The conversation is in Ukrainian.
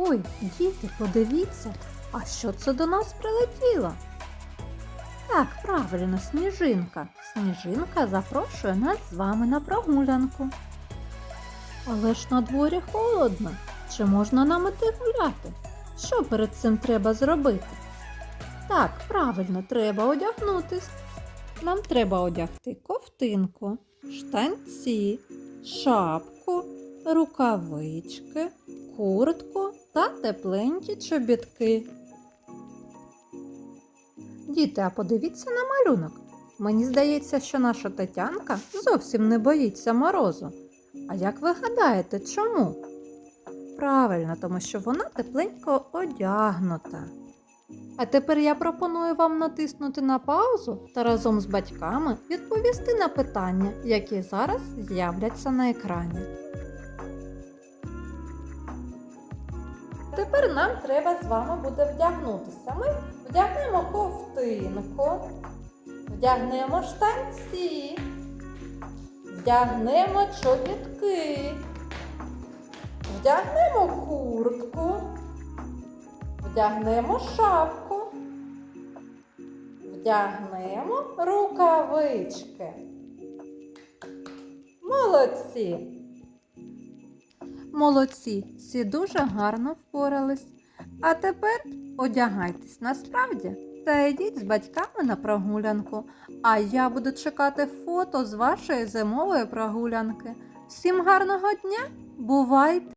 Ой, діти, подивіться, а що це до нас прилетіло? Так, правильно, сніжинка. Сніжинка запрошує нас з вами на прогулянку. Але ж на дворі холодно. Чи можна нам іти гуляти? Що перед цим треба зробити? Так, правильно, треба одягнутись. Нам треба одягти ковтинку, штанці, шапку, рукавички, куртку та тепленькі чобітки. Діти, а подивіться на малюнок. Мені здається, що наша Тетянка зовсім не боїться морозу. А як ви гадаєте, чому? Правильно, тому що вона тепленько одягнута. А тепер я пропоную вам натиснути на паузу та разом з батьками відповісти на питання, які зараз з'являться на екрані. Тепер нам треба з вами буде вдягнутися. Ми вдягнемо ковтинку, вдягнемо штанці, вдягнемо чобітки, вдягнемо куртку, вдягнемо шапку, вдягнемо рукавички. Молодці! Молодці, всі дуже гарно впорались. А тепер одягайтесь насправді та йдіть з батьками на прогулянку. А я буду чекати фото з вашої зимової прогулянки. Всім гарного дня! Бувайте!